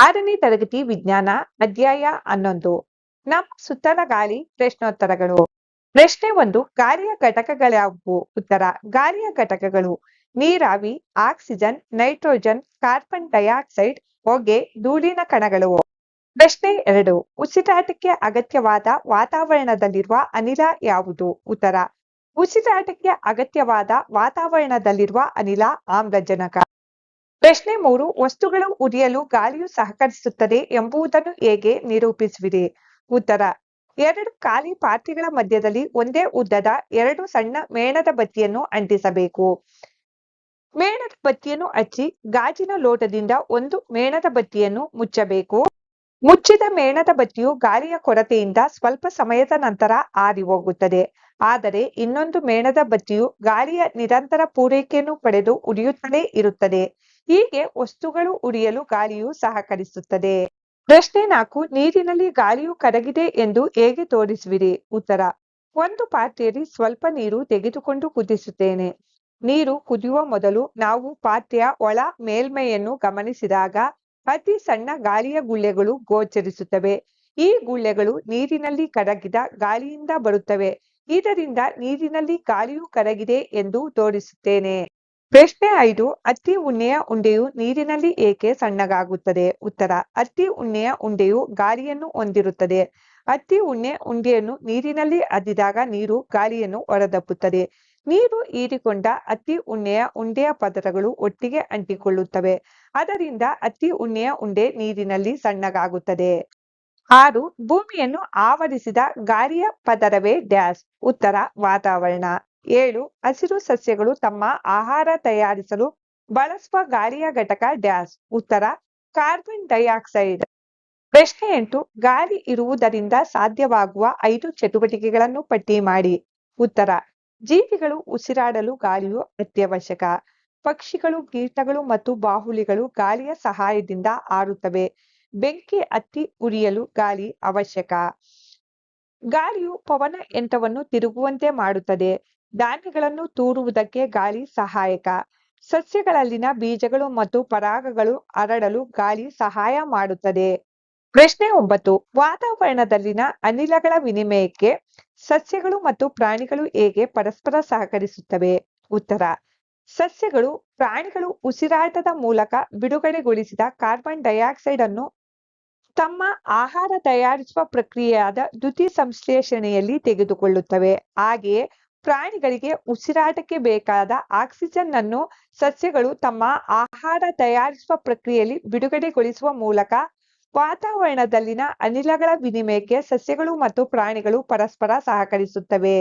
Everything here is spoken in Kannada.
ಆರನೇ ತರಗತಿ ವಿಜ್ಞಾನ ಅಧ್ಯಾಯ ಹನ್ನೊಂದು. ನಮ್ಮ ಸುತ್ತಲ ಗಾಳಿ ಪ್ರಶ್ನೋತ್ತರಗಳು. ಪ್ರಶ್ನೆ ಒಂದು, ಗಾಳಿಯ ಘಟಕಗಳ್ಯಾವುವು ಉತ್ತರ, ಗಾಳಿಯ ಘಟಕಗಳು. ನೀರಾವಿ, ಆಕ್ಸಿಜನ್, ನೈಟ್ರೋಜನ್, ಕಾರ್ಬನ್ ಡೈಆಕ್ಸೈಡ್, ಹೊಗೆ, ಧೂಳಿನ ಕಣಗಳು. ಪ್ರಶ್ನೆ ಎರಡು, ಉಸಿರಾಟಕ್ಕೆ ಅಗತ್ಯವಾದ ವಾತಾವರಣದಲ್ಲಿರುವ ಅನಿಲ ಯಾವುದು? ಉತ್ತರ, ಉಸಿರಾಟಕ್ಕೆ ಅಗತ್ಯವಾದ ವಾತಾವರಣದಲ್ಲಿರುವ ಅನಿಲ ಆಮ್ಲಜನಕ. ಪ್ರಶ್ನೆ ಮೂರು, ವಸ್ತುಗಳು ಉರಿಯಲು ಗಾಳಿಯು ಸಹಕರಿಸುತ್ತದೆ ಎಂಬುದನ್ನು ಹೇಗೆ ನಿರೂಪಿಸುವಿರಿ? ಉತ್ತರ, ಎರಡು ಖಾಲಿ ಪಾತ್ರೆಗಳ ಮಧ್ಯದಲ್ಲಿ ಒಂದೇ ಉದ್ದದ ಎರಡು ಸಣ್ಣ ಮೇಣದ ಬತ್ತಿಯನ್ನು ಅಂಟಿಸಬೇಕು. ಮೇಣದ ಬತ್ತಿಯನ್ನು ಹಚ್ಚಿ ಗಾಜಿನ ಲೋಟದಿಂದ ಒಂದು ಮೇಣದ ಬತ್ತಿಯನ್ನು ಮುಚ್ಚಬೇಕು. ಮುಚ್ಚಿದ ಮೇಣದ ಬತ್ತಿಯು ಗಾಳಿಯ ಕೊರತೆಯಿಂದ ಸ್ವಲ್ಪ ಸಮಯದ ನಂತರ ಆರಿ ಹೋಗುತ್ತದೆ. ಆದರೆ ಇನ್ನೊಂದು ಮೇಣದ ಬತ್ತಿಯು ಗಾಳಿಯ ನಿರಂತರ ಪೂರೈಕೆಯನ್ನು ಪಡೆದು ಉರಿಯುತ್ತಲೇ ಇರುತ್ತದೆ. ಹೀಗೆ ವಸ್ತುಗಳು ಉರಿಯಲು ಗಾಳಿಯು ಸಹಕರಿಸುತ್ತದೆ. ಪ್ರಶ್ನೆ ನಾಲ್ಕು, ನೀರಿನಲ್ಲಿ ಗಾಳಿಯು ಕರಗಿದೆ ಎಂದು ಹೇಗೆ ತೋರಿಸುವಿರಿ? ಉತ್ತರ, ಒಂದು ಪಾತ್ರೆಯಲ್ಲಿ ಸ್ವಲ್ಪ ನೀರು ತೆಗೆದುಕೊಂಡು ಕುದಿಸುತ್ತೇನೆ. ನೀರು ಕುದಿಯುವ ಮೊದಲು ನಾವು ಪಾತ್ರೆಯ ಒಳ ಮೇಲ್ಮೈಯನ್ನು ಗಮನಿಸಿದಾಗ ಅತಿ ಸಣ್ಣ ಗಾಳಿಯ ಗುಳ್ಳೆಗಳು ಗೋಚರಿಸುತ್ತವೆ. ಈ ಗುಳ್ಳೆಗಳು ನೀರಿನಲ್ಲಿ ಕರಗಿದ ಗಾಳಿಯಿಂದ ಬರುತ್ತವೆ. ಇದರಿಂದ ನೀರಿನಲ್ಲಿ ಗಾಳಿಯು ಕರಗಿದೆ ಎಂದು ತೋರಿಸುತ್ತೇನೆ. ಪ್ರಶ್ನೆ ಐದು ಅತ್ತಿ ಉಣ್ಣೆಯ ಉಂಡೆಯು ನೀರಿನಲ್ಲಿ ಏಕೆ ಸಣ್ಣಗಾಗುತ್ತದೆ? ಉತ್ತರ ಅತ್ತಿ ಉಣ್ಣೆಯ ಉಂಡೆಯು ಗಾಳಿಯನ್ನು ಹೊಂದಿರುತ್ತದೆ. ಅತ್ತಿ ಉಣ್ಣೆ ಉಂಡೆಯನ್ನು ನೀರಿನಲ್ಲಿ ಅದ್ದಿದಾಗ ನೀರು ಗಾಳಿಯನ್ನು ಹೊರದಬ್ಬುತ್ತದೆ. ನೀರು ಹೀರಿಕೊಂಡ ಅತ್ತಿ ಉಣ್ಣೆಯ ಉಂಡೆಯ ಪದರಗಳು ಒಟ್ಟಿಗೆ ಅಂಟಿಕೊಳ್ಳುತ್ತವೆ. ಅದರಿಂದ ಅತ್ತಿ ಉಣ್ಣೆಯ ಉಂಡೆ ನೀರಿನಲ್ಲಿ ಸಣ್ಣಗಾಗುತ್ತದೆ. ಆರು, ಭೂಮಿಯನ್ನು ಆವರಿಸಿದ ಗಾಳಿಯ ಪದರವೇ ಡ್ಯಾಶ್. ಉತ್ತರ, ವಾತಾವರಣ. ಏಳು, ಹಸಿರು ಸಸ್ಯಗಳು ತಮ್ಮ ಆಹಾರ ತಯಾರಿಸಲು ಬಳಸುವ ಗಾಳಿಯ ಘಟಕ ಡ್ಯಾಸ್. ಉತ್ತರ, ಕಾರ್ಬನ್ ಡೈಆಕ್ಸೈಡ್. ಪ್ರಶ್ನೆ ಎಂಟು, ಗಾಳಿ ಇರುವುದರಿಂದ ಸಾಧ್ಯವಾಗುವ ಐದು ಚಟುವಟಿಕೆಗಳನ್ನು ಪಟ್ಟಿ ಮಾಡಿ. ಉತ್ತರ, ಜೀವಿಗಳು ಉಸಿರಾಡಲು ಗಾಳಿಯು ಅತ್ಯವಶ್ಯಕ. ಪಕ್ಷಿಗಳು, ಕೀಟಗಳು ಮತ್ತು ಬಾಹುಲಿಗಳು ಗಾಳಿಯ ಸಹಾಯದಿಂದ ಆರುತ್ತವೆ. ಬೆಂಕಿ ಹತ್ತಿ ಉರಿಯಲು ಗಾಳಿ ಅವಶ್ಯಕ. ಗಾಳಿಯು ಪವನ ಯಂತ್ರವನ್ನು ತಿರುಗುವಂತೆ ಮಾಡುತ್ತದೆ. ಧಾನ್ಯಗಳನ್ನು ತೂರುವುದಕ್ಕೆ ಗಾಳಿ ಸಹಾಯಕ. ಸಸ್ಯಗಳಲ್ಲಿನ ಬೀಜಗಳು ಮತ್ತು ಪರಾಗಗಳು ಹರಡಲು ಗಾಳಿ ಸಹಾಯ ಮಾಡುತ್ತದೆ. ಪ್ರಶ್ನೆ ಒಂಬತ್ತು. ವಾತಾವರಣದಲ್ಲಿನ ಅನಿಲಗಳ ವಿನಿಮಯಕ್ಕೆ ಸಸ್ಯಗಳು ಮತ್ತು ಪ್ರಾಣಿಗಳು ಹೇಗೆ ಪರಸ್ಪರ ಸಹಕರಿಸುತ್ತವೆ? ಉತ್ತರ. ಸಸ್ಯಗಳು ಪ್ರಾಣಿಗಳು ಉಸಿರಾಟದ ಮೂಲಕ ಬಿಡುಗಡೆಗೊಳಿಸಿದ ಕಾರ್ಬನ್ ಡೈಆಕ್ಸೈಡ್ ಅನ್ನು ತಮ್ಮ ಆಹಾರ ತಯಾರಿಸುವ ಪ್ರಕ್ರಿಯೆಯಾದ ದ್ಯುತಿ ಸಂಶ್ಲೇಷಣೆಯಲ್ಲಿ ತೆಗೆದುಕೊಳ್ಳುತ್ತವೆ. ಹಾಗೆಯೇ ಪ್ರಾಣಿಗಳಿಗೆ ಉಸಿರಾಟಕ್ಕೆ ಬೇಕಾದ ಆಕ್ಸಿಜನ್ ಅನ್ನು ಸಸ್ಯಗಳು ತಮ್ಮ ಆಹಾರ ತಯಾರಿಸುವ ಪ್ರಕ್ರಿಯೆಯಲ್ಲಿ ಬಿಡುಗಡೆಗೊಳಿಸುವ ಮೂಲಕ ವಾತಾವರಣದಲ್ಲಿನ ಅನಿಲಗಳ ವಿನಿಮಯಕ್ಕೆ ಸಸ್ಯಗಳು ಮತ್ತು ಪ್ರಾಣಿಗಳು ಪರಸ್ಪರ ಸಹಕರಿಸುತ್ತವೆ.